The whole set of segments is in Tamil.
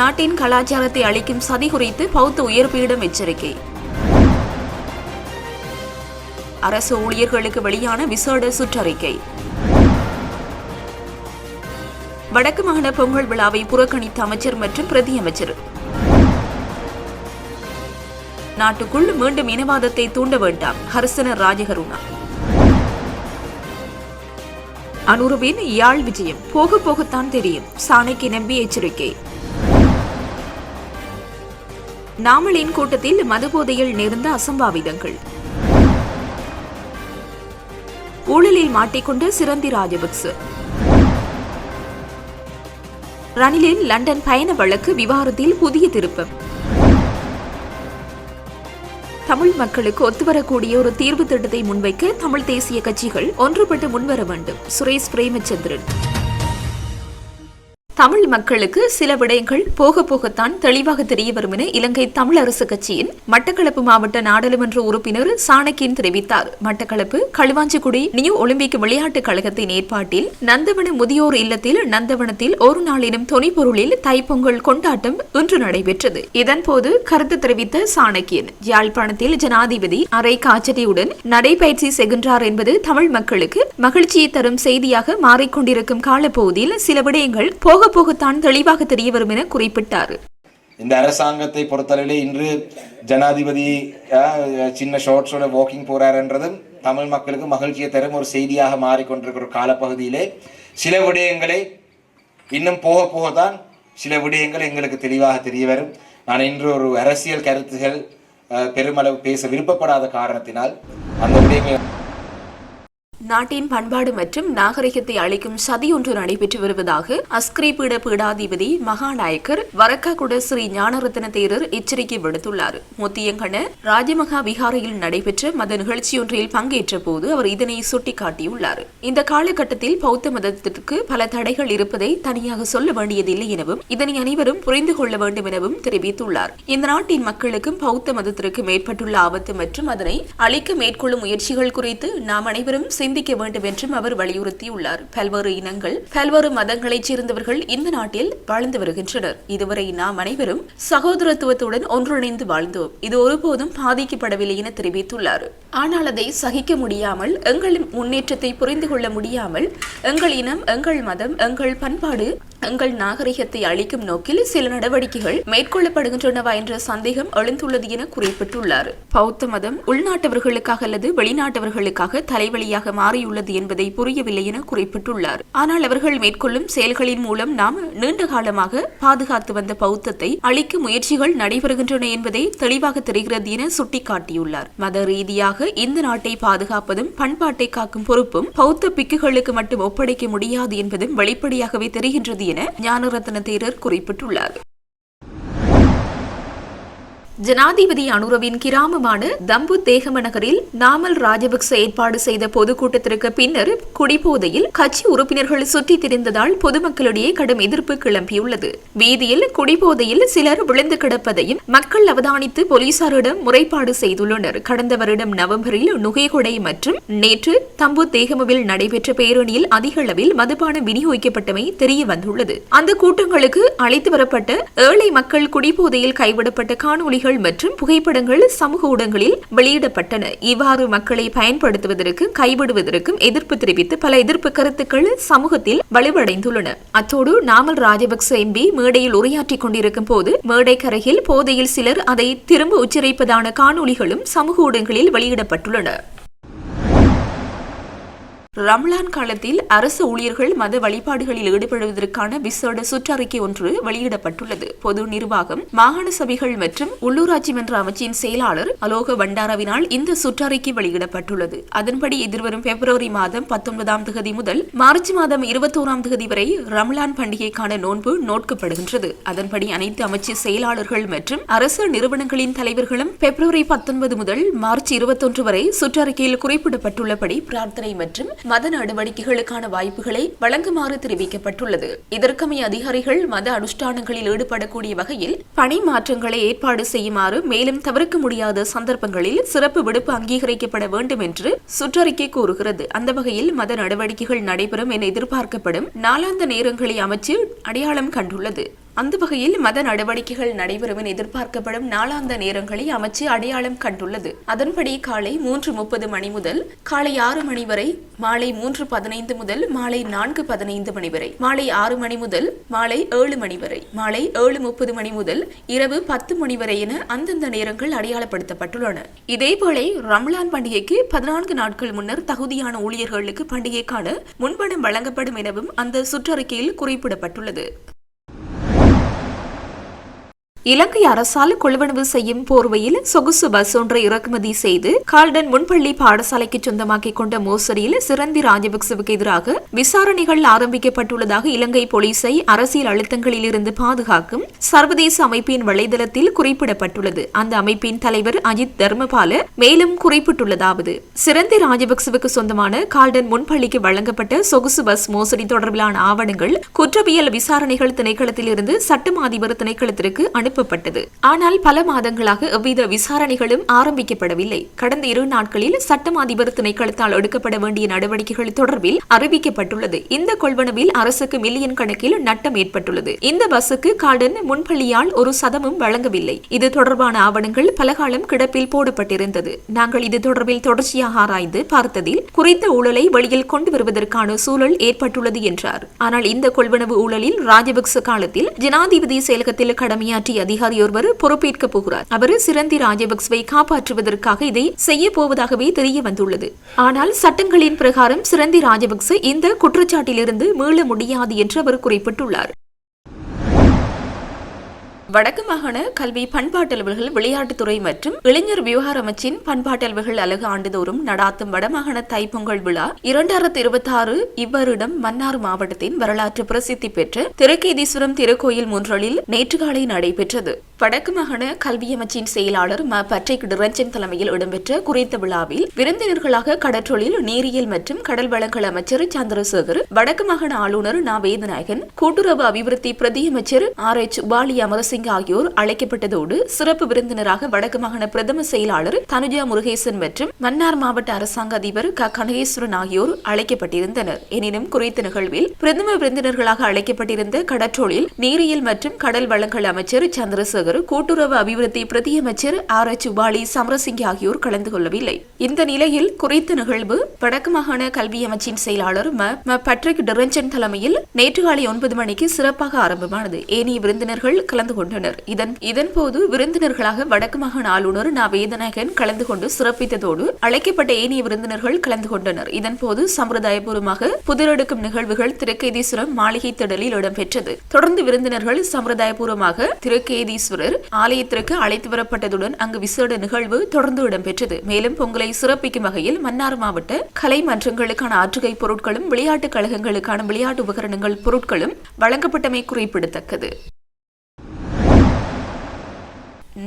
நாட்டின் கலாச்சாரத்தை அளிக்கும் சதி குறித்து பௌத்த உயர்பீடம் எச்சரிக்கை. அரசு ஊழியர்களுக்கு வெளியான விசேட சுற்றறிக்கை. வடக்கு மாகாண பொங்கல் விழாவை புறக்கணித்த அமைச்சர் மற்றும் பிரதி அமைச்சர். நாட்டுக்குள் மீண்டும் இனவாதத்தை தூண்ட வேண்டாம் ஹர்சன ராஜகருணா. அனுருவின் யாழ் விஜயம் போக போகத்தான் தெரியும் சாணைக்கு நம்பி எச்சரிக்கை. நாமளின் கூட்டத்தில் மதுபோதையில் நேர்ந்த அசம்பாவிதங்கள். ஊழலில் மாட்டிக்கொண்ட சிரந்தி ராஜபக்ச. ரணிலின் லண்டன் பயண வழக்கு விவாதத்தில் புதிய திருப்பம். தமிழ் மக்களுக்கு ஒத்துவரக்கூடிய ஒரு தீர்வு திட்டத்தை முன்வைக்க தமிழ் தேசிய கட்சிகள் ஒன்றுபட்டு முன்வர வேண்டும். சுரேஷ் பிரேமச்சந்திரன். தமிழ் மக்களுக்கு சில விடயங்கள் போக போகத்தான் தெளிவாக தெரிய வரும் என இலங்கை தமிழ் அரசு கட்சியின் மட்டக்களப்பு மாவட்ட நாடாளுமன்ற உறுப்பினர் சாணக்கியன் தெரிவித்தார். மட்டக்களப்பு களுவாஞ்சிக்குடி நியூ ஒலிம்பிக் விளையாட்டுக் கழகத்தின் ஏற்பாட்டில் நந்தவன முதியோர் இல்லத்தில் நந்தவனத்தில் ஒரு நாளினும் தொனிப்பொருளில் தைப்பொங்கல் கொண்டாட்டம் இன்று நடைபெற்றது. இதன்போது கருத்து தெரிவித்த சாணக்கியன் யாழ்ப்பாணத்தில் ஜனாதிபதி அரை காச்சடியுடன் நடைபயிற்சி செய்கின்றார் என்பது தமிழ் மக்களுக்கு மகிழ்ச்சியை தரும் செய்தியாக மாறிக்கொண்டிருக்கும் காலப்பகுதியில் சில விடயங்கள் போக போகத்தான் தெளிவாக தெரிய வரும் என குறிப்பிட்டார். இந்த அரசாங்கத்தை பொறுத்தளவிலே இன்று ஜனாதிபதி சின்ன ஷார்ட்ஸோட வாக்கிங் போறாருன்றதும் தமிழ் மக்களுக்கு மகிழ்ச்சியை தரும் ஒரு செய்தியாக மாறிக்கொண்டிருக்கிற ஒரு காலப்பகுதியிலே சில விடயங்களை இன்னும் போக போக தான் சில விடயங்கள் எங்களுக்கு தெளிவாக தெரிய வரும். நான் இன்று ஒரு அரசியல் கருத்துகள் பெருமளவு பேச விருப்பப்படாத காரணத்தினால் அந்த விடயங்கள் நாட்டின் பண்பாடு மற்றும் நாகரிகத்தை அளிக்கும் சதி ஒன்று நடைபெற்று வருவதாக அஸ்கிரி பீட பீடாதிபதி மகாநாயக்கர் வரக்காகுட ஸ்ரீ ஞானரத்ன தேரர் எச்சரிக்கை விடுத்துள்ளார். முத்தியங்கன ராஜமகா விகாரையில் நடைபெற்ற மத நிகழ்ச்சியொன்றில் பங்கேற்ற போது அவர் இதனை சுட்டிக்காட்டியுள்ளார். இந்த காலகட்டத்தில் பௌத்த மதத்திற்கு பல தடைகள் இருப்பதை தனியாக சொல்ல வேண்டியதில்லை எனவும் இதனை அனைவரும் புரிந்து கொள்ள வேண்டும் எனவும் தெரிவித்துள்ளார். இந்த நாட்டின் மக்களுக்கும் பௌத்த மதத்திற்கும் ஏற்பட்டுள்ள ஆபத்து மற்றும் அதனை அழிக்க மேற்கொள்ளும் முயற்சிகள் குறித்து நாம் அனைவரும் சிந்திக்க வேண்டும் என்றும் அவர் வலியுறுத்தியுள்ளார். பல்வேறு இனங்கள் பல்வேறு மதங்களைச் சேர்ந்தவர்கள் இந்த நாட்டில் வாழ்ந்து வருகின்றனர். இதுவரை நாம் அனைவரும் சகோதரத்துவத்துடன் ஒன்றிணைந்து வாழ்ந்தோம். இது ஒருபோதும் பாதிக்கப்படவில்லை என தெரிவித்துள்ளார். ஆனால் அதை சகிக்க முடியாமல் எங்கள் முன்னேற்றத்தை புரிந்து கொள்ள முடியாமல் எங்கள் இனம் எங்கள் மதம் எங்கள் பண்பாடு எங்கள் நாகரிகத்தை அழிக்கும் நோக்கில் சில நடவடிக்கைகள் மேற்கொள்ளப்படுகின்றனவா என்ற சந்தேகம் எழுந்துள்ளது என குறிப்பிட்டுள்ளார். பௌத்த மதம் உள்நாட்டவர்களுக்காக அல்லது வெளிநாட்டவர்களுக்காக தலைவலியாக மாறியுள்ளது என்பதை புரியவில்லை என குறிப்பிட்டுள்ளார். ஆனால் அவர்கள் மேற்கொள்ளும் செயல்களின் மூலம் நாம் நீண்ட காலமாக பாதுகாத்து வந்த பௌத்தத்தை அழிக்கும் முயற்சிகள் நடைபெறுகின்றன என்பதை தெளிவாக தெரிகிறது என சுட்டிக்காட்டியுள்ளார். மத ரீதியாக இந்த நாட்டை பாதுகாப்பதும் பண்பாட்டை காக்கும் பொறுப்பும் பௌத்த பிக்குகளுக்கு மட்டும் ஒப்படைக்க முடியாது என்பதும் வெளிப்படையாகவே தெரிகின்றது என ஞானரத்ன தேரர் குறிப்பிட்டுள்ளார். ஜனாதிபதி அனுரவின் கிராமமான தம்பு தேகம நகரில் நாமல் ராஜபக்ச ஏற்பாடு செய்த பொதுக்கூட்டத்திற்கு பின்னர் குடிபோதையில் கட்சி உறுப்பினர்கள் சுற்றித் திரிந்ததால் பொதுமக்களிடையே கடும் எதிர்ப்பு கிளம்பியுள்ளது. வீதியில் குடிபோதையில் சிலர் விழுந்து கிடப்பதையும் மக்கள் அவதானித்து போலீசாரிடம் முறைப்பாடு செய்துள்ளனர். கடந்த வருடம் நவம்பரில் நுகேகொடை மற்றும் நேற்று தம்பு தேகமவில் நடைபெற்ற பேரணியில் அதிக அளவில் மதுபானம் விநியோகிக்கப்பட்டமை தெரிய வந்துள்ளது அந்த கூட்டங்களுக்கு அழைத்து வரப்பட்ட ஏழை மக்கள் குடிபோதையில் கைவிடப்பட்ட வீடியோக்கள் மற்றும் புகைப்படங்கள் சமூக ஊடகங்களில் வெளியிடப்பட்டன. இவ்வாறு மக்களை பயன்படுத்துவதற்கு கைவிடுவதற்கும் எதிர்ப்பு தெரிவித்து பல எதிர்ப்பு கருத்துக்கள் சமூகத்தில் வலுவடைந்துள்ளன. அத்தோடு நாமல் ராஜபக்ச எம்பி மேடையில் உரையாற்றிக் கொண்டிருக்கும் போது மேடைக்கரையில் போதையில் சிலர் அதை திரும்ப உச்சரிப்பதான காணொளிகளும் சமூக ஊடகங்களில் வெளியிடப்பட்டுள்ளன. ரம்லான் காலத்தில் அரசு ஊழியர்கள் மத வழிபாடுகளில் ஈடுபடுவதற்கான விசேட சுற்றறிக்கை ஒன்று வெளியிடப்பட்டுள்ளது. பொது நிர்வாகம் மாகாண சபைகள் மற்றும் உள்ளூராட்சி மன்ற அமைச்சின் செயலாளர் அலோக பண்டாரவினால் இந்த சுற்றறிக்கை வெளியிடப்பட்டுள்ளது. அதன்படி எதிர்வரும் பிப்ரவரி மாதம் பத்தொன்பதாம் தேதி முதல் மார்ச் மாதம் இருபத்தோராம் தேதி வரை ரம்லான் பண்டிகைக்கான நோன்பு நோட்கப்படுகின்றது. அதன்படி அனைத்து அமைச்சு செயலாளர்கள் மற்றும் அரசு நிறுவனங்களின் தலைவர்களும் பிப்ரவரி பத்தொன்பது முதல் மார்ச் இருபத்தொன்று வரை சுற்றறிக்கையில் குறிப்பிடப்பட்டுள்ளபடி பிரார்த்தனை மற்றும் மத நடவடிக்கைகளுக்கான வாய்ப்புகளை வழங்குமாறு தெரிவிக்கப்பட்டுள்ளது. இதற்கமைய அதிகாரிகள் மத அனுஷ்டானங்களில் ஈடுபடக்கூடிய வகையில் பணி மாற்றங்களை ஏற்பாடு செய்யுமாறு மேலும் தவிர்க்க முடியாத சந்தர்ப்பங்களில் சிறப்பு விடுப்பு அங்கீகரிக்கப்பட வேண்டும் என்று சுற்றறிக்கை கூறுகிறது. அந்த வகையில் மத நடவடிக்கைகள் நடைபெறும் என எதிர்பார்க்கப்படும் நாளாந்த நேரங்களை அமைச்சு அடையாளம் கண்டுள்ளது. அந்த வகையில் மத நடவடிக்கைகள் நடைபெறும் என எதிர்பார்க்கப்படும் நாளாந்த நேரங்களை அமைச்சு அடையாளம் கண்டுள்ளது. அதன்படி காலை மூன்று முப்பது மணி முதல் காலை ஆறு மணி வரை மாலை மூன்று பதினைந்து முதல் மாலை நான்கு பதினைந்து மணி வரை மாலை ஆறு மணி முதல் மாலை ஏழு மணி வரை மாலை ஏழு முப்பது மணி முதல் இரவு பத்து மணி வரை என அந்தந்த நேரங்கள் அடையாளப்படுத்தப்பட்டுள்ளன. இதேபோல ரம்லான் பண்டிகைக்கு பதினான்கு நாட்கள் முன்னர் தகுதியான ஊழியர்களுக்கு பண்டிகைக்கான முன்பணம் வழங்கப்படும் எனவும் அந்த சுற்றறிக்கையில் குறிப்பிடப்பட்டுள்ளது. இலங்கை அரசால் கொள்வனவு செய்யும் போர்வையில் சொகுசு பஸ் ஒன்றை இறக்குமதி செய்து கால்டன் முன்பள்ளி பாடசாலைக்கு சொந்தமாக்கிக் கொண்ட மோசடியில் சிறந்தி ராஜபக்சவுக்கு எதிராக விசாரணைகள் ஆரம்பிக்கப்பட்டுள்ளதாக இலங்கை போலீசை அரசியல் அழுத்தங்களில் இருந்து பாதுகாக்கும் சர்வதேச அமைப்பின் வலைதளத்தில் குறிப்பிடப்பட்டுள்ளது. அந்த அமைப்பின் தலைவர் அஜித் தர்மபால மேலும் குறிப்பிட்டுள்ளதாவது சிறந்தி ராஜபக்சவுக்கு சொந்தமான கால்டன் முன்பள்ளிக்கு வழங்கப்பட்ட சொகுசு பஸ் மோசடி தொடர்பிலான ஆவணங்கள் குற்றவியல் விசாரணைகள் திணைக்களத்தில் இருந்து சட்டம் அதிபர் திணைக்களத்திற்கு அனுப்பப்பட்டது. ஆனால் பல மாதங்களாக எவ்வித விசாரணைகளும் ஆரம்பிக்கப்படவில்லை. கடந்த இரு நாட்களில் சட்டம் அதிபர் திணைக்களத்தால் எடுக்கப்பட வேண்டிய நடவடிக்கைகள் தொடர்பில் அறிவிக்கப்பட்டுள்ளது. இந்த கொள்வனவில் அரசுக்கு மில்லியன் கணக்கில் நட்டம் ஏற்பட்டுள்ளது. இந்த பஸ்ஸுக்கு கார்டன் முன்பள்ளியால் ஒரு சதமும் வழங்கவில்லை. இது தொடர்பான ஆவணங்கள் பலகாலம் கிடப்பில் போடப்பட்டிருந்தது. நாங்கள் இது தொடர்பில் தொடர்ச்சியாக ஆராய்ந்து பார்த்ததில் குறித்த ஊழலை வெளியில் கொண்டு வருவதற்கான சூழல் ஏற்பட்டுள்ளது என்றார். ஆனால் இந்த கொள்வனவு ஊழலில் ராஜபக்ச காலத்தில் ஜனாதிபதி செயலகத்தில் கடமையாற்றிய அதிகாரி ஒருவர் பொறுப்பேற்க போகிறார். அவர் சிறந்தி ராஜபக்சவை காப்பாற்றுவதற்காக இதை செய்ய போவதாகவே தெரிய வந்துள்ளது ஆனால் சட்டங்களின் பிரகாரம் சிறந்தி ராஜபக்ச இந்த குற்றச்சாட்டிலிருந்து மீள முடியாது என்று அவர் குறிப்பிட்டுள்ளார். வடக்கு மாகாண கல்வி பண்பாட்டலுவல்கள் விளையாட்டுத்துறை மற்றும் இளைஞர் விவகார அமைச்சின் பண்பாட்டலுவல்கள் அலகு ஆண்டுதோறும் நடாத்தும் வடமாகாண தைப்பொங்கல் விழா இரண்டாயிரத்தி இருபத்தி ஆறு இவ்வருடம் மன்னார் மாவட்டத்தின் வரலாற்று பிரசித்தி பெற்ற திருக்கேதீஸ்வரம் திருக்கோயில் முன்றலில் நேற்று காலை நடைபெற்றது. வடக்கு மாகாண கல்வி அமைச்சின் செயலாளர் ம. பட்ரிக் டிரஞ்சன் தலைமையில் இடம்பெற்ற குறித்த விழாவில் விருந்தினர்களாக கடற்றொழில் நீரியல் மற்றும் கடல் வளங்கள் அமைச்சர் சந்திரசேகர் வடக்கு மாகாண ஆளுநர் நா. வேதநாயகன் கூட்டுறவு அபிவிருத்தி பிரதி அமைச்சர் ஆர். எச். உபாலி அமரசிங் ஆகியோர் அழைக்கப்பட்டதோடு சிறப்பு விருந்தினராக வடக்கு மாகாண பிரதம செயலாளர் தனுஜா முருகேசன் மற்றும் மன்னார் மாவட்ட அரசாங்க அதிபர் க. கனகேஸ்வரன் ஆகியோர் அழைக்கப்பட்டிருந்தனர். எனினும் குறித்த நிகழ்வில் பிரதம விருந்தினர்களாக அழைக்கப்பட்டிருந்த கடற்றொழில் நீரியல் மற்றும் கடல் வளங்கள் அமைச்சர் சந்திரசேகர் கூட்டுறவு அபிவிருத்தி பிரதியமைச்சர் ஆர். எச். உபாலி சமரசிங் ஆகியோர் கலந்து கொள்ளவில்லை. இந்த நிலையில் குறித்த நிகழ்வு வடக்கு மாகாண கல்வி அமைச்சின் செயலாளர் ம. ம. பட்ரிக் டிரஞ்சன் தலைமையில் நேற்று காலை ஒன்பது மணிக்கு சிறப்பாக ஆரம்பமானது. ஏனைய விருந்தினர்கள் கலந்து கொண்டனர். இதன் இதன்போது விருந்தினர்களாக வடக்கு மாகாண ஆளுநர் நா. வேதநாயகன் கலந்து கொண்டு சிறப்பித்ததோடு அழைக்கப்பட்ட ஏனைய விருந்தினர்கள் கலந்து கொண்டனர். இதன்போது சம்பிரதாயபூர்வமாக புதிரெடுக்கும் நிகழ்வுகள் திருக்கேதீஸ்வரம் மாளிகை திடலில் இடம்பெற்றது. தொடர்ந்து விருந்தினர்கள் சம்பிரதாயபூர்வமாக திருக்கேதீஸ்வரர் ஆலயத்திற்கு அழைத்து வரப்பட்டதுடன் அங்கு விசேட நிகழ்வு தொடர்ந்து இடம்பெற்றது. மேலும் பொங்கலை சிறப்பிக்கும் வகையில் மன்னார் மாவட்ட கலை மன்றங்களுக்கான ஆற்றுகை பொருட்களும் விளையாட்டுக் கழகங்களுக்கான விளையாட்டு உபகரணங்கள் பொருட்களும் வழங்கப்பட்டமை குறிப்பிடத்தக்கது.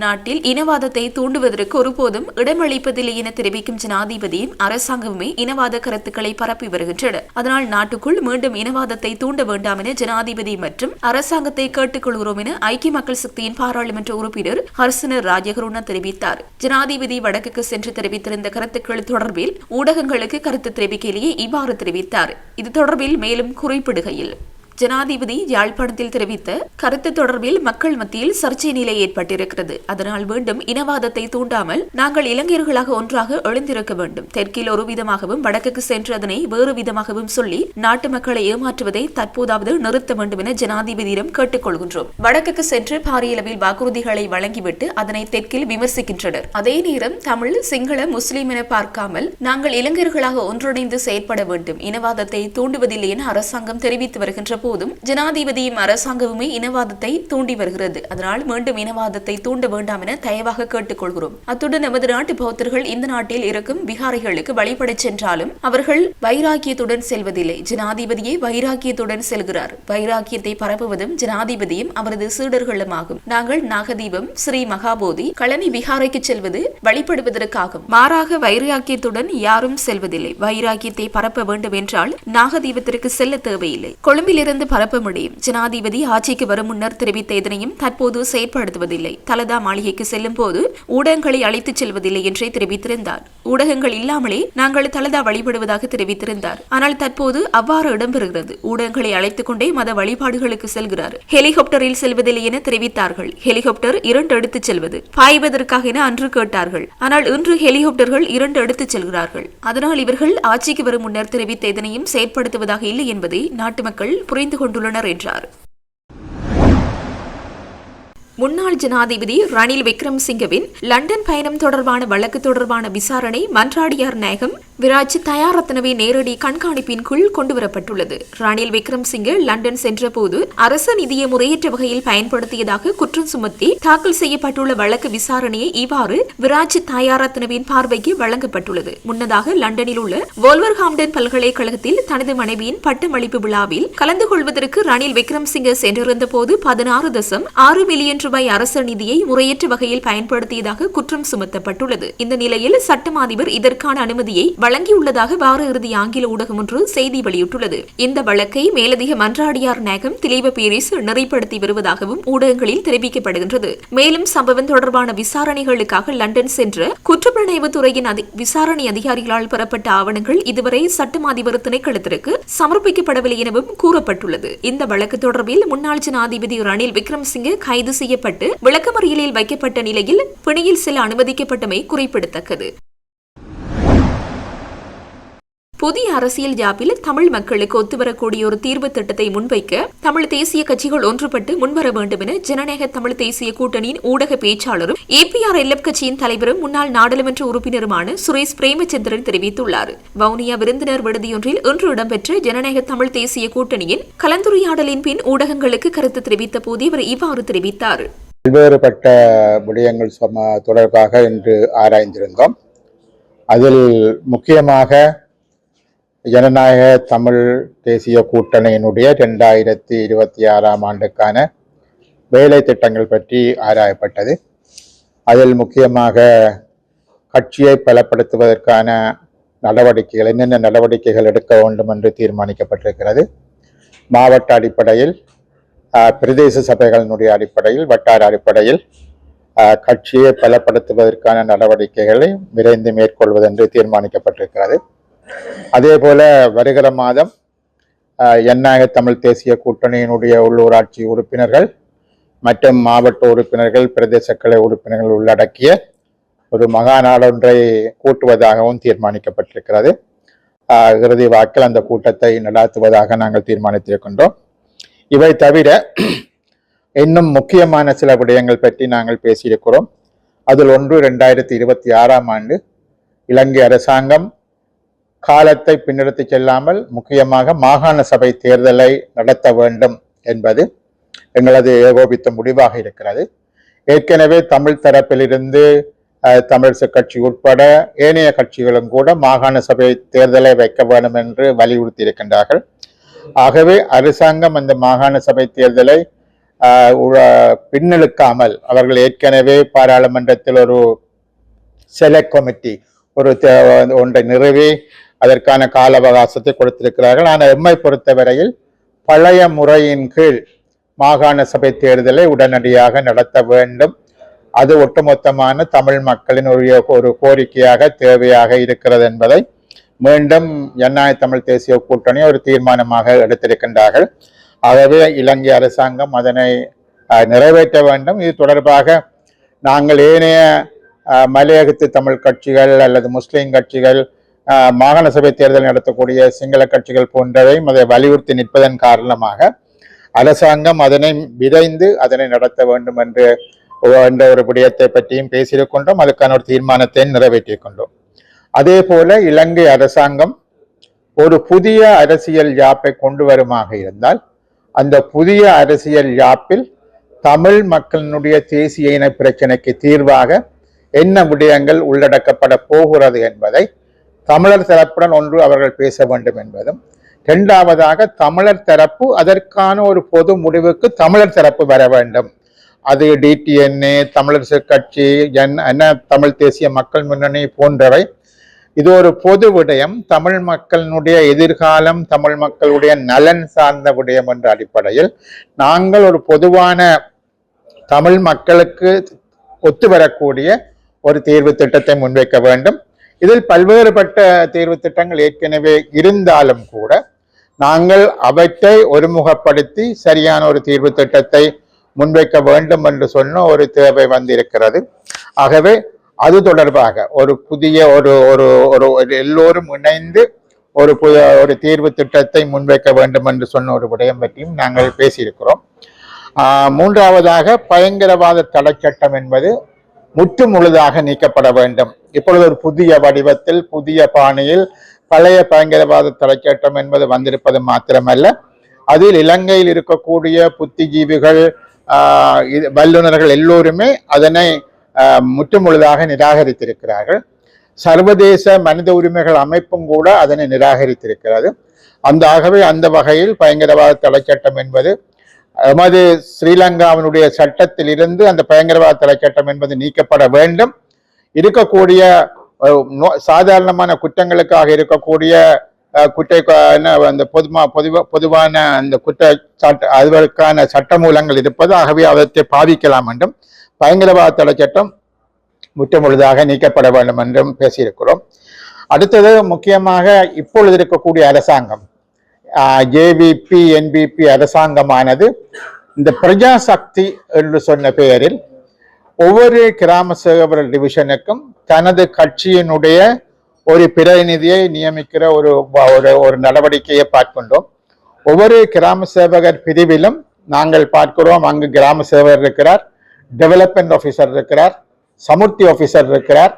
நாட்டில் இனவாதத்தை தூண்டுவதற்கு ஒருபோதும் இடமளிப்பதில்லை என தெரிவிக்கும் ஜனாதிபதியும் அரசாங்கமுமே இனவாத கருத்துக்களை பரப்பி வருகின்றன அதனால் நாட்டுக்குள் மீண்டும் இனவாதத்தை தூண்ட வேண்டாம் என ஜனாதிபதி மற்றும் அரசாங்கத்தை கேட்டுக்கொள்கிறோம் என ஐக்கிய மக்கள் சக்தியின் பாராளுமன்ற உறுப்பினர் ஹர்சன ராஜகருணா தெரிவித்தார். ஜனாதிபதி வடக்குக்கு சென்று தெரிவித்திருந்த கருத்துக்கள் தொடர்பில் ஊடகங்களுக்கு கருத்து தெரிவிக்கையிலேயே இவ்வாறு தெரிவித்தார். இது தொடர்பில் மேலும் குறிப்பிடுகையில் ஜனாதிபதி யாழ்ப்பாணத்தில் தெரிவித்த கருத்து தொடர்பில் மக்கள் மத்தியில் சர்ச்சை நிலை ஏற்பட்டிருக்கிறது. அதனால் மீண்டும் இனவாதத்தை தூண்டாமல் நாங்கள் இளைஞர்களாக ஒன்றாக எழுந்திருக்க வேண்டும். தெற்கில் ஒரு விதமாகவும் வடக்குக்கு சென்று அதனை வேறு விதமாகவும் சொல்லி நாட்டு மக்களை ஏமாற்றுவதை தற்போதாவது நிறுத்த வேண்டும் என ஜனாதிபதியிடம் கேட்டுக்கொள்கின்றோம். வடக்குக்கு சென்று பாரியளவில் வாக்குறுதிகளை வழங்கிவிட்டு அதனை தெற்கில் விமர்சிக்கின்றனர். அதே நேரம் தமிழ் சிங்கள முஸ்லிம் என பார்க்காமல் நாங்கள் இளைஞர்களாக ஒன்றிணைந்து செயற்பட வேண்டும். இனவாதத்தை தூண்டுவதில்லை என அரசாங்கம் தெரிவித்து வருகின்ற போதும் ஜனாதிபதியும் அரசாங்கமுமே இனவாதத்தை தூண்டி வருகிறது. அதனால் மீண்டும் இனவாதத்தை தூண்ட வேண்டாம் என தயவாக கேட்டுக்கொள்கிறோம் அத்துடன் நமது நாட்டு பௌத்தர்கள் இந்த நாட்டில் இருக்கும் விகாரைகளுக்கு வழிபடச் சென்றாலும் அவர்கள் வைராக்கியத்துடன் செல்வதில்லை. ஜனாதிபதியே வைராக்கியத்துடன் செல்கிறார். வைராக்கியத்தை பரப்புவதும் ஜனாதிபதியும் அவரது சீடர்களும் ஆகும் நாங்கள் நாகதீபம் ஸ்ரீ மகாபோதி கழனி விகாரைக்கு செல்வது வழிபடுவதற்காகும். மாறாக வைராக்கியத்துடன் யாரும் செல்வதில்லை. வைராக்கியத்தை பரப்ப வேண்டும் என்றால் நாகதீபத்திற்கு செல்ல தேவையில்லை. கொழும்பிலிருந்து இருந்து பரப்ப முடியும். ஜனாதிபதி ஆட்சிக்கு வரும் முன்னர் தெரிவித்த இதனையும் தற்போது செயற்படுத்துவதில்லை. தலதா மாளிகைக்கு செல்லும் போது ஊடகங்களை அழைத்துச் செல்வதில்லை என்றே தெரிவித்திருந்தார். ஊடகங்கள் இல்லாமலே நாங்கள் தலதா வழிபடுவதாக தெரிவித்திருந்தார். ஆனால் தற்போது அவ்வாறு இடம்பெறுகிறது. ஊடகங்களை அழைத்துக் கொண்டே மத வழிபாடுகளுக்கு செல்கிறார். ஹெலிகாப்டரில் செல்வதில்லை என தெரிவித்தார்கள். ஹெலிகாப்டர் இரண்டு எடுத்துச் செல்வது. பாய்வதற்காக என அன்று கேட்டார்கள். ஆனால் இன்று ஹெலிகாப்டர்கள் இரண்டு எடுத்துச் செல்கிறார்கள். அதனால் இவர்கள் ஆட்சிக்கு வரும் முன்னர் தெரிவித்த இதனையும் செயற்படுத்துவதாக இல்லை என்பதை நாட்டு மக்கள் புரிய குறைந்து கொண்டுள்ளனர் என்றார். முன்னாள் ஜனாதிபதி ரணில் விக்ரம்சிங்கவின் லண்டன் பயணம் தொடர்பான வழக்கு தொடர்பான விசாரணை மன்றாடியார் நாயகம் விராஜ் தயாரத்னவே நேரடி கண்காணிப்பின் கீழ் கொண்டுவரப்பட்டுள்ளது. ரணில் விக்ரம்சிங்கே லண்டன் சென்றபோது அரச நிதியை முறையற்ற வகையில் பயன்படுத்தியதாக குற்றம் சுமத்தி தாக்கல் செய்யப்பட்டுள்ள வழக்கு விசாரணையை இவ்வாறு விராஜ் தயாரத்னவின் பார்வைக்கு வழங்கப்பட்டுள்ளது. முன்னதாக லண்டனில் உள்ள வோல்வர்ஹாம்டன் பல்கலைக்கழகத்தில் தனது மனைவியின் பட்டமளிப்பு விழாவில் கலந்து கொள்வதற்கு ரணில் விக்ரம்சிங்கே சென்றிருந்த போது பதினாறு தசம் ஆறு மில்லியன் ரூபாய் அரச நிதியை முறையற்ற வகையில் பயன்படுத்தியதாக குற்றம் சுமத்தப்பட்டுள்ளது. இந்த நிலையில் சட்டம் அதிபர் இதற்கான அனுமதியை வழங்கியுள்ளதாக வார இறுதி ஆங்கில ஊடகம் ஒன்று செய்தி வெளியிட்டுள்ளது. இந்த வழக்கை மேலதிக மன்றாடியார் நாயகம் திலீப பீரிஸ் நெறிப்படுத்தி வருவதாகவும் ஊடகங்களில் தெரிவிக்கப்படுகின்றது. மேலும் சம்பவம் தொடர்பான விசாரணைகளுக்காக லண்டன் சென்ற குற்றப்புலனாய்வு துறையின் விசாரணை அதிகாரிகளால் பெறப்பட்ட ஆவணங்கள் இதுவரை சட்டம் அதிபர் திணைக்களத்திற்கு சமர்ப்பிக்கப்படவில்லை எனவும் கூறப்பட்டுள்ளது. இந்த வழக்கு தொடர்பில் முன்னாள் ஜனாதிபதி ரணில் விக்ரம்சிங்கே கைது செய்ய செய்யப்பட்டு விளக்கமறியலில் வைக்கப்பட்ட நிலையில் பிணையில் செல்ல அனுமதிக்கப்பட்டமை குறிப்பிடத்தக்கது. புதிய அரசியல் ஜாப்பில் தமிழ் மக்களுக்கு ஒத்துவரக்கூடிய ஒரு தீர்வு திட்டத்தை முன்வைக்க தமிழ் தேசிய கட்சிகள் ஒன்றுபட்டு முன்வர வேண்டும் என ஜனநாயக தமிழ் தேசிய கூட்டணியின் ஊடக பேச்சாளரும் ஏபிஆர் எல்எப் கட்சியின் தலைவரும் முன்னாள் நாடாளுமன்ற உறுப்பினருமான சுரேஷ் பிரேமச்சந்திரன் தெரிவித்துள்ளார். வவுனியா விருந்தினர் விடுதியொன்றில் இன்று இடம்பெற்ற ஜனநாயக தமிழ் தேசிய கூட்டணியின் கலந்துரையாடலின் பின் ஊடகங்களுக்கு கருத்து தெரிவித்த போது இவர் இவ்வாறு தெரிவித்தார். பல்வேறுபட்ட விடயங்கள் தொடர்பாக இன்று ஆராய்ந்திருந்தோம். அதில் முக்கியமாக ஜனநாயக தமிழ் தேசிய கூட்டணியினுடைய ரெண்டாயிரத்தி இருபத்தி ஆறாம் ஆண்டுக்கான வேலை திட்டங்கள் பற்றி ஆராயப்பட்டது. அதில் முக்கியமாக கட்சியை பலப்படுத்துவதற்கான நடவடிக்கைகள் என்னென்ன நடவடிக்கைகள் எடுக்க வேண்டும் என்று தீர்மானிக்கப்பட்டிருக்கிறது. மாவட்ட அடிப்படையில் பிரதேச சபைகளினுடைய அடிப்படையில் வட்டார அடிப்படையில் கட்சியை பலப்படுத்துவதற்கான நடவடிக்கைகளை விரைந்து மேற்கொள்வதென்று தீர்மானிக்கப்பட்டிருக்கிறது. அதே போல வருகிற மாதம் எண்ணாக தமிழ் தேசிய கூட்டணியினுடைய உள்ளூராட்சி உறுப்பினர்கள் மற்றும் மாவட்ட உறுப்பினர்கள் பிரதேச கலை உறுப்பினர்கள் உள்ளடக்கிய ஒரு மகாநாடொன்றை கூட்டுவதாகவும் தீர்மானிக்கப்பட்டிருக்கிறது. இறுதி வாக்கில் அந்த கூட்டத்தை நடாத்துவதாக நாங்கள் தீர்மானித்திருக்கின்றோம். இவை தவிர இன்னும் முக்கியமான சில விடயங்கள் பற்றி நாங்கள் பேசியிருக்கிறோம். அதில் ஒன்று ரெண்டாயிரத்தி இருபத்தி ஆறாம் ஆண்டு இலங்கை அரசாங்கம் காலத்தை பின்னெடுத்து செல்லாமல் முக்கியமாக மாகாண சபை தேர்தலை நடத்த வேண்டும் என்பது எங்களது ஏகோபித்த முடிவாக இருக்கிறது. ஏற்கனவே தமிழ் தரப்பிலிருந்து அஹ், தமிழிசை கட்சி உட்பட ஏனைய கட்சிகளும் கூட மாகாண சபை தேர்தலை வைக்க வேண்டும் என்று வலியுறுத்தி இருக்கின்றார்கள் ஆகவே அரசாங்கம் அந்த மாகாண சபை தேர்தலை ஆஹ், பின்னெடுக்காமல் அவர்கள் ஏற்கனவே பாராளுமன்றத்தில் ஒரு செலக்ட் கமிட்டி ஒரு ஒன்றை நிறுவி அதற்கான கால அவகாசத்தை கொடுத்திருக்கிறார்கள். ஆனால் எம்மை பொறுத்தவரையில் பழைய முறையின் கீழ் மாகாண சபை தேர்தலை உடனடியாக நடத்த வேண்டும். அது ஒட்டுமொத்தமான தமிழ் மக்களின் ஒரு ஒரு கோரிக்கையாக தேவையாக இருக்கிறது என்பதை மீண்டும் ஜனநாயக தமிழ் தேசிய கூட்டணி ஒரு தீர்மானமாக எடுத்திருக்கின்றார்கள். ஆகவே இலங்கை அரசாங்கம் அதனை நிறைவேற்ற வேண்டும். இது தொடர்பாக நாங்கள் ஏனைய மலையகத்து தமிழ் கட்சிகள் அல்லது முஸ்லீம் கட்சிகள் மாகாண சபை தேர்தல் நடத்தக்கூடிய சிங்கள கட்சிகள் போன்றவையும் அதை வலியுறுத்தி நிற்பதன் காரணமாக அரசாங்கம் அதனை விரைந்து அதனை நடத்த வேண்டும் என்று என்ற ஒரு விடயத்தை பற்றியும் பேசியிருக்கின்றோம். அதுக்கான ஒரு தீர்மானத்தை நிறைவேற்றியிருக்கின்றோம். அதே போல இலங்கை அரசாங்கம் ஒரு புதிய அரசியல் யாப்பை கொண்டு வருமாக இருந்தால் அந்த புதிய அரசியல் யாப்பில் தமிழ் மக்களினுடைய தேசிய இன பிரச்சனைக்கு தீர்வாக என்ன விடயங்கள் உள்ளடக்கப்பட போகிறது என்பதை தமிழர் தரப்புடன் ஒன்று அவர்கள் பேச வேண்டும் என்பதும் இரண்டாவதாக தமிழர் தரப்பு அதற்கான ஒரு பொது முடிவுக்கு தமிழர் தரப்பு வர வேண்டும். அது டிடிஎன்ஏ தமிழரசு கட்சி என் என்ன தமிழ் தேசிய மக்கள் முன்னணி போன்றவை. இது ஒரு பொது விடயம். தமிழ் மக்களினுடைய எதிர்காலம் தமிழ் மக்களுடைய நலன் சார்ந்த விடயம் என்ற அடிப்படையில் நாங்கள் ஒரு பொதுவான தமிழ் மக்களுக்கு ஒத்து வரக்கூடிய ஒரு தேர்வு திட்டத்தை முன்வைக்க வேண்டும். இதில் பல்வேறுபட்ட தேர்வு திட்டங்கள் ஏற்கனவே இருந்தாலும் கூட நாங்கள் அவற்றை ஒருமுகப்படுத்தி சரியான ஒரு தீர்வு திட்டத்தை முன்வைக்க வேண்டும் என்று சொன்ன ஒரு தேவை வந்திருக்கிறது. ஆகவே அது தொடர்பாக ஒரு புதிய ஒரு ஒரு ஒரு ஒரு எல்லோரும் இணைந்து ஒரு புதிய ஒரு தீர்வு திட்டத்தை முன்வைக்க வேண்டும் என்று சொன்ன ஒரு விடயம் பற்றியும் நாங்கள் பேசியிருக்கிறோம். மூன்றாவதாக பயங்கரவாத தடைச்சட்டம் என்பது முற்று முழுதாக நீக்கப்பட வேண்டும். இப்பொழுது ஒரு புதிய வடிவத்தில் புதிய பாணியில் பழைய பயங்கரவாத தடைச்சட்டம் என்பது வந்திருப்பது மாத்திரமல்ல. அதில் இலங்கையில் இருக்கக்கூடிய புத்திஜீவிகள் இது- வல்லுநர்கள் எல்லோருமே அதனை முற்றுமுழுதாக நிராகரித்திருக்கிறார்கள். சர்வதேச மனித உரிமைகள் அமைப்பும் கூட அதனை நிராகரித்திருக்கிறது. அந்த ஆகவே அந்த வகையில் பயங்கரவாத தலைச்சட்டம் என்பது எமது ஸ்ரீலங்காவினுடைய சட்டத்தில் இருந்து அந்த பயங்கரவாத தடைச்சட்டம் என்பது நீக்கப்பட வேண்டும். இருக்கக்கூடிய சாதாரணமான குற்றங்களுக்காக இருக்கக்கூடிய குற்ற என்ன அந்த பொதுமா பொதுவா பொதுவான அந்த குற்ற சட்ட அதற்கான சட்டமூலங்கள் இருப்பது ஆகவே அவற்றை பாவிக்கலாம் என்றும் பயங்கரவாத தடை சட்டம் முற்றமுழுதாக நீக்கப்பட வேண்டும் என்றும் பேசியிருக்கிறோம். அடுத்தது முக்கியமாக இப்பொழுது இருக்கக்கூடிய அரசாங்கம். ஜேவிபி என்பிபி அரசாங்கமானது இந்த பிரஜாசக்தி என்று சொன்ன பெயரில் ஒவ்வொரு கிராம சேவகர் டிவிஷனுக்கும் தனது கட்சியினுடைய ஒரு பிரதிநிதியை நியமிக்கிற ஒரு ஒரு ஒரு நடவடிக்கையை பார்க்கின்றோம். ஒவ்வொரு கிராம சேவகர் பிரிவிலும் நாங்கள் பார்க்கிறோம் அங்கு கிராம சேவகர் இருக்கிறார் டெவலப்மெண்ட் ஆஃபீஸர் இருக்கிறார் சமுர்த்தி ஆஃபீஸர் இருக்கிறார்.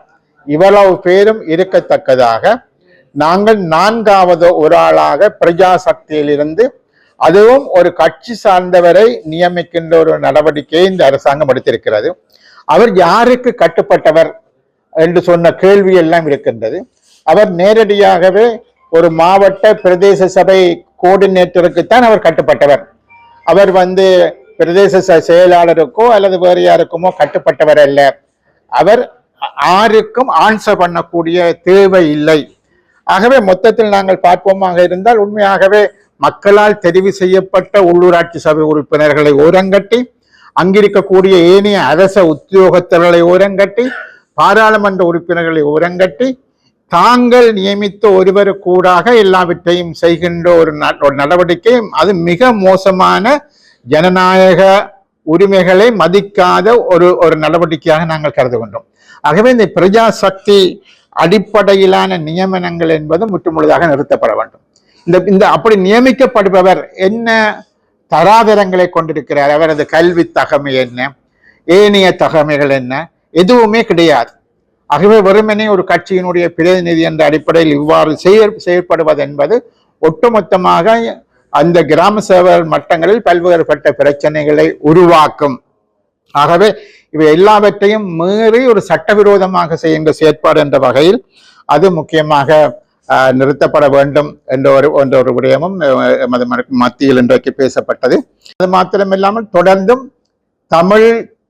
இவ்வளவு பேரும் இருக்கத்தக்கதாக நாங்கள் நான்காவது ஒரு ஆளாக பிரஜாசக்தியிலிருந்து அதுவும் ஒரு கட்சி சார்ந்தவரை நியமிக்கின்ற ஒரு நடவடிக்கையை இந்த அரசாங்கம் எடுத்திருக்கிறது. அவர் யாருக்கு கட்டுப்பட்டவர் என்று சொன்ன கேள்வி எல்லாம் இருக்கின்றது. அவர் நேரடியாகவே ஒரு மாவட்ட பிரதேச சபை கோஆர்டினேட்டருக்குத்தான் அவர் கட்டுப்பட்டவர். அவர் வந்து பிரதேச ச- செயலாளருக்கோ அல்லது வேறு யாருக்குமோ கட்டுப்பட்டவர் அல்ல. அவர் ஆருக்கும் ஆன்சர் பண்ணக்கூடிய தேவை இல்லை. ஆகவே மொத்தத்தில் நாங்கள் பார்ப்போமாக இருந்தால் உண்மையாகவே மக்களால் தெரிவு செய்யப்பட்ட உள்ளூராட்சி சபை உறுப்பினர்களை ஓரங்கட்டி அங்கிருக்கக்கூடிய ஏனைய அரச உத்தியோகத்தர்களை ஓரங்கட்டி பாராளுமன்ற உறுப்பினர்களை ஓரங்கட்டி தாங்கள் நியமித்த ஒருவர் கூடாக எல்லாவற்றையும் செய்கின்ற ஒரு ந- ஒரு நடவடிக்கை அது மிக மோசமான ஜனநாயக உரிமைகளை மதிக்காத ஒரு ஒரு நடவடிக்கையாக நாங்கள் கருதுகின்றோம். ஆகவே இந்த பிரஜாசக்தி அடிப்படையிலான நியமனங்கள் என்பது முற்றுமுழுதாக நிறுத்தப்பட வேண்டும். இந்த இந்த அப்படி நியமிக்கப்படுபவர் என்ன தராதரங்களை கொண்டிருக்கிறார்? அவரது கல்வி தகமை என்ன? ஏனைய தகமைகள் என்ன? எதுவுமே கிடையாது. ஆகவே வெறுமனே ஒரு கட்சியினுடைய பிரதிநிதி என்ற அடிப்படையில் இவ்வாறு செயற் செயற்படுவது என்பது ஒட்டுமொத்தமாக அந்த கிராம சேவை மட்டங்களில் பல்வேறுபட்ட பிரச்சனைகளை உருவாக்கும் ஆகவே இவை எல்லாவற்றையும் மீறி ஒரு சட்டவிரோதமாக செய்கின்ற செயற்பாடு என்ற வகையில் அது முக்கியமாக நிறுத்தப்பட வேண்டும் என்ற ஒரு என்ற ஒரு விடயமும் எமது மத்தியில் இன்றைக்கு பேசப்பட்டது. அது மாத்திரமில்லாமல் தொடர்ந்தும் தமிழ்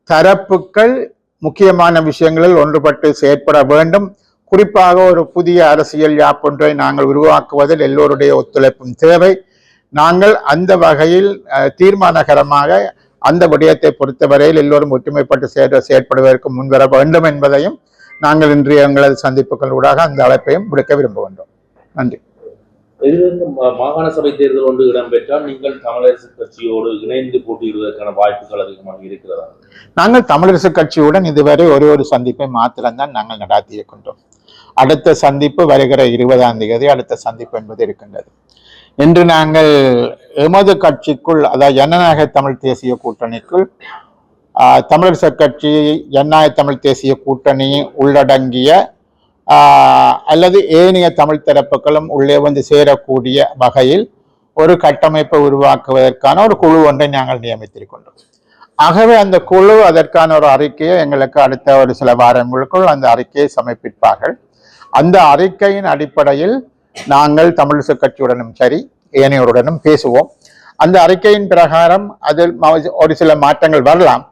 தரப்புகள் முக்கியமான விஷயங்களில் ஒன்றுபட்டு செயற்பட வேண்டும். குறிப்பாக ஒரு புதிய அரசியல் யாப்பொன்றை நாங்கள் உருவாக்குவதில் எல்லோருடைய ஒத்துழைப்பும் தேவை. நாங்கள் அந்த வகையில் தீர்மானகரமாக அந்த விடயத்தை பொறுத்தவரையில் எல்லோரும் ஒற்றுமைப்பட்டு செயல் செயற்படுவதற்கு முன்வர வேண்டும் என்பதையும் நாங்கள் இன்றைய எங்களது சந்திப்புகள் ஊடாக அந்த அழைப்பையும் விடுக்க விரும்புகின்றோம். நன்றி. மாகாண சபை தேர்தல் ஒன்று இடம்பெற்றால் நீங்கள் தமிழரசு கட்சியோடு இணைந்து போட்டியிடுவதற்கான வாய்ப்புகள் அதிகமாக இருக்கிறதா? நாங்கள் தமிழரசு கட்சியுடன் இதுவரை ஒரு ஒரு சந்திப்பை மாத்திரம்தான் நாங்கள் நடாத்தி இருக்கின்றோம் அடுத்த சந்திப்பு வருகிற இருபதாம் தேதி அடுத்த சந்திப்பு என்பது இருக்கின்றது. இன்று நாங்கள் எமது கட்சிக்குள் அதாவது ஜனநாயக தமிழ் தேசிய கூட்டணிக்குள் ஆஹ், தமிழரசு கட்சி ஜனநாயக தமிழ் தேசிய கூட்டணி உள்ளடங்கிய அல்லது ஏனைய தமிழ் தரப்புகளும் உள்ளே வந்து சேரக்கூடிய வகையில் ஒரு கட்டமைப்பை உருவாக்குவதற்கான ஒரு குழு ஒன்றை நாங்கள் நியமித்திருக்கின்றோம் ஆகவே அந்த குழு அதற்கான ஒரு அறிக்கையை எங்களுக்கு அடுத்த ஒரு சில வாரங்களுக்குள் அந்த அறிக்கையை சமர்ப்பிப்பார்கள். அந்த அறிக்கையின் அடிப்படையில் நாங்கள் தமிழிசை கட்சியுடனும் சரி ஏனையோருடனும் பேசுவோம். அந்த அறிக்கையின் பிரகாரம் அதில் ஒரு சில மாற்றங்கள் வரலாம்.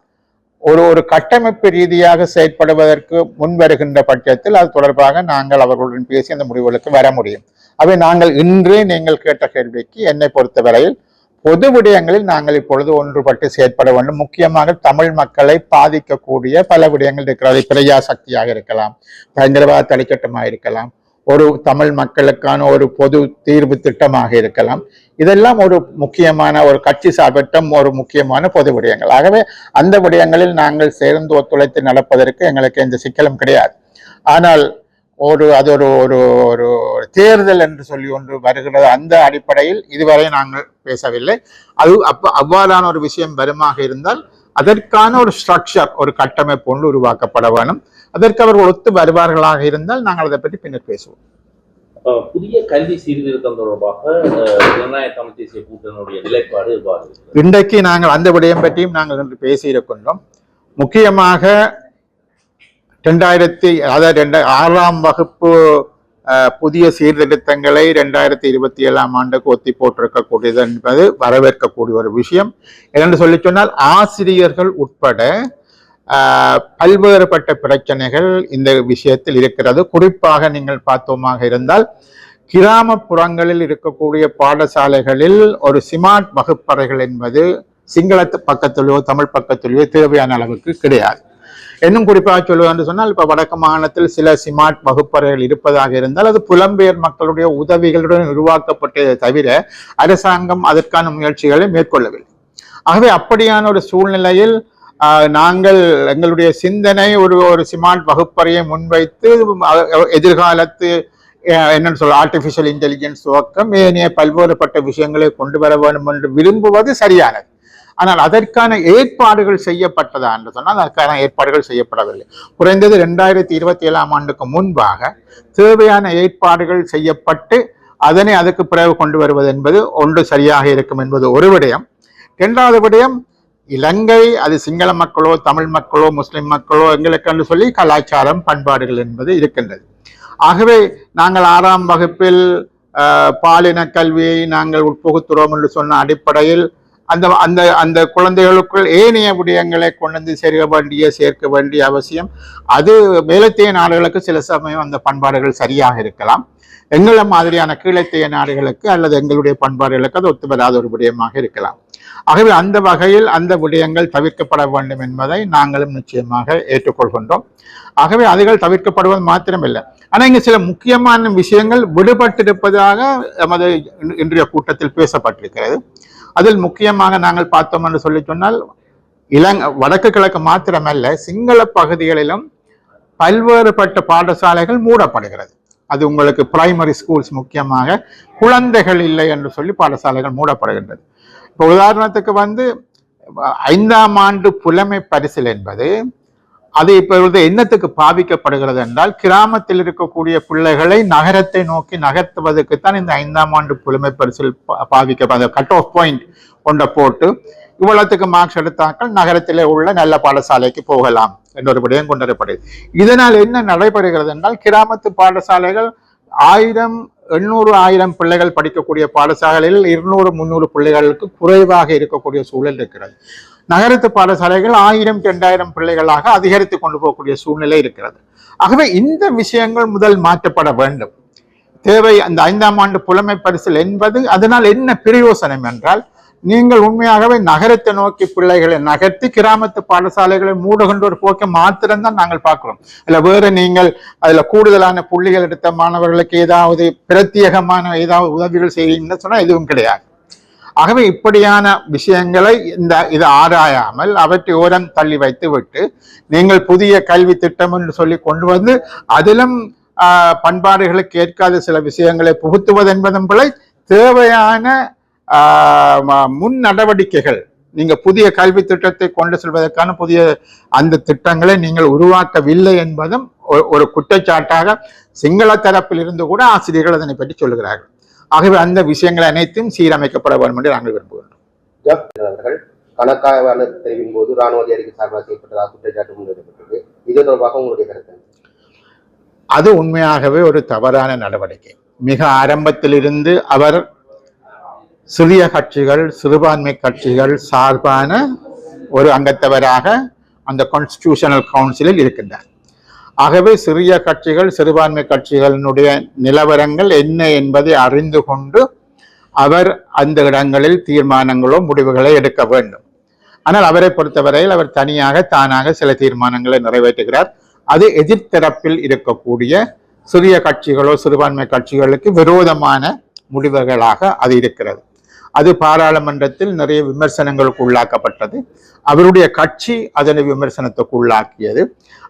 ஒரு ஒரு கட்டமைப்பு ரீதியாக செயற்படுவதற்கு முன்வருகின்ற பட்சத்தில் அது தொடர்பாக நாங்கள் அவர்களுடன் பேசி அந்த முடிவுகளுக்கு வர முடியும். அவை நாங்கள் இன்றே நீங்கள் கேட்ட கேள்விக்கு என்னை பொறுத்தவரையில் பொது விடயங்களில் நாங்கள் இப்பொழுது ஒன்றுபட்டு செயற்பட வேண்டும். முக்கியமாக தமிழ் மக்களை பாதிக்கக்கூடிய பல விடயங்கள் இருக்கிறது. பிரஜா சக்தியாக இருக்கலாம் பயங்கரவாத தலைக்கட்டமாக இருக்கலாம் ஒரு தமிழ் மக்களுக்கான ஒரு பொது தீர்வு திட்டமாக இருக்கலாம். இதெல்லாம் ஒரு முக்கியமான ஒரு கட்சி சார்பற்ற ஒரு முக்கியமான பொது விடயங்கள். ஆகவே அந்த விடயங்களில் நாங்கள் சேர்ந்து ஒத்துழைத்து நடப்பதற்கு எங்களுக்கு எந்த சிக்கலும் கிடையாது. ஆனால் ஒரு அது ஒரு ஒரு ஒரு தேர்தல் என்று சொல்லி ஒன்று வருகிறது. அந்த அடிப்படையில் இதுவரை நாங்கள் பேசவில்லை. அது அப்போ அவ்வாறான ஒரு விஷயம் வருமாக இருந்தால் அதற்கான ஒரு ஸ்ட்ரக்சர் ஒரு கட்டமைப்பு ஒன்று உருவாக்கப்பட வேணும் அதற்கு அவர்கள் ஒத்து வருவார்களாக இருந்தால் நாங்கள் அதை பற்றி பின்னர் பேசுவோம். புதிய கல்வி சீர்திருத்தம் தொடர்பாக அஹ், ஜனநாயக தமிழ் தேசிய கூட்டணியுடைய நிலைப்பாடு? இன்றைக்கு நாங்கள் அந்த விடயம் பற்றியும் நாங்கள் இன்று பேசியிருக்கின்றோம் முக்கியமாக ரெண்டாயிரத்தி அதாவது ரெண்டு ஆறாம் வகுப்பு புதிய சீர்திருத்தங்களை ரெண்டாயிரத்தி இருபத்தி ஏழாம் ஆண்டுக்கு ஒத்தி போட்டிருக்கக்கூடியது என்பது வரவேற்கக்கூடிய ஒரு விஷயம். என்னென்று சொல்லி சொன்னால் ஆசிரியர்கள் உட்பட பல்வேறுபட்ட பிரச்சனைகள் இந்த விஷயத்தில் இருக்கிறது. குறிப்பாக நீங்கள் பார்த்தோமாக இருந்தால் கிராமப்புறங்களில் இருக்கக்கூடிய பாடசாலைகளில் ஒரு சிமார்ட் வகுப்பறைகள் என்பது சிங்களத்து பக்கத்திலோ தமிழ் பக்கத்திலோ தேவையான அளவுக்கு கிடையாது. இன்னும் குறிப்பாக சொல்லுவது சொன்னால் இப்போ வடக்கு மாகாணத்தில் சில சிமார்ட் வகுப்பறைகள் இருப்பதாக இருந்தால் அது புலம்பெயர் மக்களுடைய உதவிகளுடன் உருவாக்கப்பட்டதை தவிர அரசாங்கம் அதற்கான முயற்சிகளை மேற்கொள்ளவில்லை. ஆகவே அப்படியான ஒரு சூழ்நிலையில் நாங்கள் எங்களுடைய சிந்தனை ஒரு ஒரு சிமார்ட் வகுப்பறையை முன்வைத்து எதிர்காலத்து என்னன்னு சொல்ல ஆர்டிஃபிஷியல் இன்டெலிஜென்ஸ் துவக்கம் ஏனைய பல்வேறுபட்ட விஷயங்களை கொண்டு வர வேண்டும் என்று விரும்புவது சரியானது. ஆனால் அதற்கான ஏற்பாடுகள் செய்யப்பட்டதா என்று சொன்னால் அதற்கான ஏற்பாடுகள் செய்யப்படவில்லை. குறைந்தது ரெண்டாயிரத்தி இருபத்தி ஏழாம் ஆண்டுக்கு முன்பாக தேவையான ஏற்பாடுகள் செய்யப்பட்டு அதனை அதுக்கு பிறகு கொண்டு வருவது என்பது ஒன்று சரியாக இருக்கும் என்பது ஒரு விடயம். இரண்டாவது விடயம் இலங்கை அது சிங்கள மக்களோ தமிழ் மக்களோ முஸ்லிம் மக்களோ எங்களுக்கு என்று சொல்லி கலாச்சாரம் பண்பாடுகள் என்பது இருக்கின்றது. ஆகவே நாங்கள் ஆறாம் வகுப்பில் பாலின கல்வியை நாங்கள் உட்புகுத்துறோம் என்று சொன்ன அடிப்படையில் அந்த அந்த அந்த குழந்தைகளுக்குள் ஏனைய விடயங்களை கொண்டு வந்து சேர்க்க வேண்டிய சேர்க்க வேண்டிய அவசியம். அது மேலத்தைய நாடுகளுக்கு சில சமயம் அந்த பண்பாடுகள் சரியாக இருக்கலாம். எங்களை மாதிரியான கீழத்தைய நாடுகளுக்கு அல்லது எங்களுடைய பண்பாடுகளுக்கு அது ஒத்து வராத ஒரு விடயமாக இருக்கலாம். ஆகவே அந்த வகையில் அந்த விடயங்கள் தவிர்க்கப்பட வேண்டும் என்பதை நாங்களும் நிச்சயமாக ஏற்றுக்கொள்கின்றோம். ஆகவே அதுகள் தவிர்க்கப்படுவது மாத்திரமில்லை. ஆனால் இங்கு சில முக்கியமான விஷயங்கள் விடுபட்டிருப்பதாக நமது இன்றைய கூட்டத்தில் பேசப்பட்டிருக்கிறது. அதில் முக்கியமாக நாங்கள் பார்த்தோம் என்று சொல்லி சொன்னால் இலங்கை வடக்கு கிழக்கு மாத்திரமல்ல சிங்கள பகுதிகளிலும் பல்வேறுபட்ட பாடசாலைகள் மூடப்படுகிறது. அது உங்களுக்கு பிரைமரி ஸ்கூல்ஸ் முக்கியமாக குழந்தைகள் இல்லை என்று சொல்லி பாடசாலைகள் மூடப்படுகின்றது. இப்போ உதாரணத்துக்கு வந்து ஐந்தாம் ஆண்டு புலமை பரிசில் என்பது அது இப்பொழுது என்னத்துக்கு பாவிக்கப்படுகிறது என்றால் கிராமத்தில் இருக்கக்கூடிய பிள்ளைகளை நகரத்தை நோக்கி நகர்த்துவதற்குத்தான் இந்த ஐந்தாம் ஆண்டு புலமை பரிசில் பா- கட் ஆஃப் பாயிண்ட் கொண்ட போட்டு இவ்வளவுக்கு மார்க்ஸ் எடுத்தாக்கள் நகரத்திலே உள்ள நல்ல பாடசாலைக்கு போகலாம் என்றொருபடியும் ஒரு விடயம் இதனால் என்ன நடைபெறுகிறது என்றால் கிராமத்து பாடசாலைகள் ஆயிரம் எண்ணூறு ஆயிரம் பிள்ளைகள் படிக்கக்கூடிய பாடசாலைகளில் இருநூறு முந்நூறு பிள்ளைகளுக்கு குறைவாக இருக்கக்கூடிய சூழல் இருக்கிறது. நகரத்து பாடசாலைகள் ஆயிரம் இரண்டாயிரம் பிள்ளைகளாக அதிகரித்து கொண்டு போகக்கூடிய சூழ்நிலை இருக்கிறது. ஆகவே இந்த விஷயங்கள் முதல் மாற்றப்பட வேண்டும். தேவை அந்த ஐந்தாம் ஆண்டு புலமை பரிசில் என்பது அதனால் என்ன பிரயோசனம் என்றால் நீங்கள் உண்மையாகவே நகரத்தை நோக்கி பிள்ளைகளை நகர்த்தி கிராமத்து பாடசாலைகளை மூடுகின்ற ஒரு போக்கை மாத்திரம்தான் நாங்கள் பார்க்கிறோம். இல்ல வேற நீங்கள் அதுல கூடுதலான புள்ளிகள் எடுத்த மாணவர்களுக்கு ஏதாவது பிரத்யேகமான ஏதாவது உதவிகள் செய்வீங்கன்னு சொன்னால் எதுவும் கிடையாது. ஆகவே இப்படியான விஷயங்களை இந்த இது ஆராயாமல் அவற்றை ஓரம் தள்ளி வைத்துவிட்டு நீங்கள் புதிய கல்வி திட்டம் என்று சொல்லி கொண்டு வந்து அதிலும் ஆஹ், பண்பாடுகளுக்கு ஏற்காத சில விஷயங்களை புகுத்துவது என்பதும் பிழை. தேவையான ஆஹ், முன் நடவடிக்கைகள் நீங்க புதிய கல்வி திட்டத்தை கொண்டு செல்வதற்கான புதிய அந்த திட்டங்களை நீங்கள் உருவாக்கவில்லை என்பதும் ஒரு- ஒரு குற்றச்சாட்டாக சிங்கள தரப்பில் இருந்து கூட ஆசிரியர்கள் அதனை பற்றி சொல்லுகிறார்கள். ஆகவே அந்த விஷயங்கள் அனைத்தும் சீரமைக்கப்பட வேண்டும் என்று நாங்கள் விரும்புகின்றோம். கணக்காய்வாளர் தெரிவிக்கும் போது ராணுவ அதிகாரிக்கு சார்பாக செய்யப்பட்டதாக குற்றச்சாட்டு முன்வைக்கப்பட்டது. இது தொடர்பாக உங்களுடைய கருத்து? அது உண்மையாகவே ஒரு தவறான நடவடிக்கை. மிக ஆரம்பத்திலிருந்து அவர் சிறிய கட்சிகள் சிறுபான்மை கட்சிகள் சார்பான ஒரு அங்கத்தவராக அந்த கான்ஸ்டிடியூஷனல் கவுன்சிலில் இருக்கின்றார். ஆகவே சிறிய கட்சிகள் சிறுபான்மை கட்சிகளினுடைய நிலவரங்கள் என்ன என்பதை அறிந்து கொண்டு அவர் அந்த இடங்களில் தீர்மானங்களோ முடிவுகளை எடுக்க வேண்டும். ஆனால் அவரை பொறுத்தவரையில் அவர் தனியாக தானாக சில தீர்மானங்களை நிறைவேற்றுகிறார். அது எதிர்த்தரப்பில் இருக்கக்கூடிய சிறிய கட்சிகளோ சிறுபான்மை கட்சிகளுக்கு விரோதமான முடிவுகளாக அது இருக்கிறது. அது பாராளுமன்றத்தில் நிறைய விமர்சனங்களுக்கு உள்ளாக்கப்பட்டது. அவருடைய கட்சி அதனை விமர்சனத்துக்கு உள்ளாக்கியது.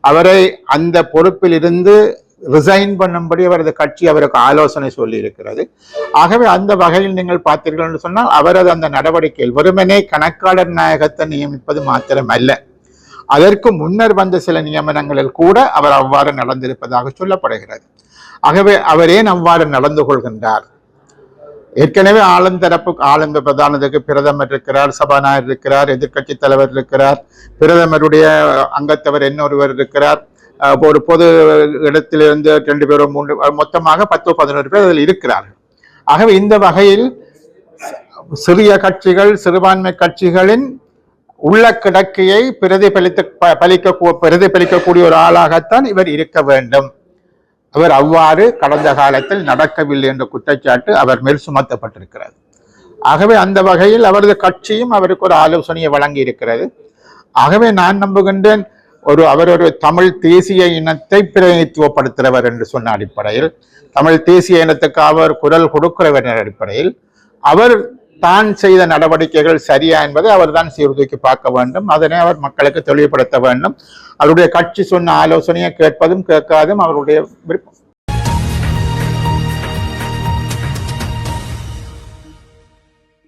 அவரை அந்த பொறுப்பில் இருந்து ரிசைன் பண்ணும்படி அவரது கட்சி அவருக்கு ஆலோசனை சொல்லி இருக்கிறது ஆகவே அந்த வகையில் நீங்கள் பார்த்தீர்கள் என்று சொன்னால் அவரது அந்த நடவடிக்கையில் வெறுமனே கணக்காளர் நாயகத்தை நியமிப்பது மாத்திரமல்ல. அதற்கு முன்னர் வந்த சில நியமனங்களில் கூட அவர் அவ்வாறு நடந்திருப்பதாக சொல்லப்படுகிறது. ஆகவே அவர் ஏன் அவ்வாறு நடந்து கொள்கின்றார்? ஏற்கனவே ஆளுந்தரப்பு ஆளுங்க பிரதானத்துக்கு பிரதமர் இருக்கிறார் சபாநாயகர் இருக்கிறார் எதிர்க்கட்சி தலைவர் இருக்கிறார் பிரதமருடைய அங்கத்தவர் இன்னொருவர் இருக்கிறார் ஒரு பொது இடத்திலிருந்து ரெண்டு பேரும் மூன்று மொத்தமாக பத்து பதினோரு பேர் அதில் இருக்கிறார்கள். ஆகவே இந்த வகையில் சிறிய கட்சிகள் சிறுபான்மை கட்சிகளின் உள்ள கிடக்கையை பிரதிபலித்து ப- பலிக்க பிரதிபலிக்கக்கூடிய ஒரு ஆளாகத்தான் இவர் இருக்க வேண்டும். அவர் அவ்வாறு கடந்த காலத்தில் நடக்கவில்லை என்ற குற்றச்சாட்டு அவர் மேல் சுமத்தப்பட்டிருக்கிறது. ஆகவே அந்த வகையில் அவரது கட்சியும் அவருக்கு ஒரு ஆலோசனையை வழங்கி இருக்கிறது ஆகவே நான் நம்புகின்றேன் ஒரு அவர் ஒரு தமிழ் தேசிய இனத்தை பிரதிநிதித்துவப்படுத்துகிறவர் என்று சொன்ன அடிப்படையில் தமிழ் தேசிய இனத்துக்கு அவர் குரல் கொடுக்கிறவர் என்ற அடிப்படையில் அவர் தான் செய்த நடவடிக்கைகள் சரியா என்பதை அவர் தான் சீர்தூக்கி பார்க்க வேண்டும். அதனை அவர் மக்களுக்கு தெளிவுபடுத்த வேண்டும். அவருடைய கட்சி சொன்ன ஆலோசனையை கேட்பதும் கேட்காதும் அவருடைய விருப்பம்.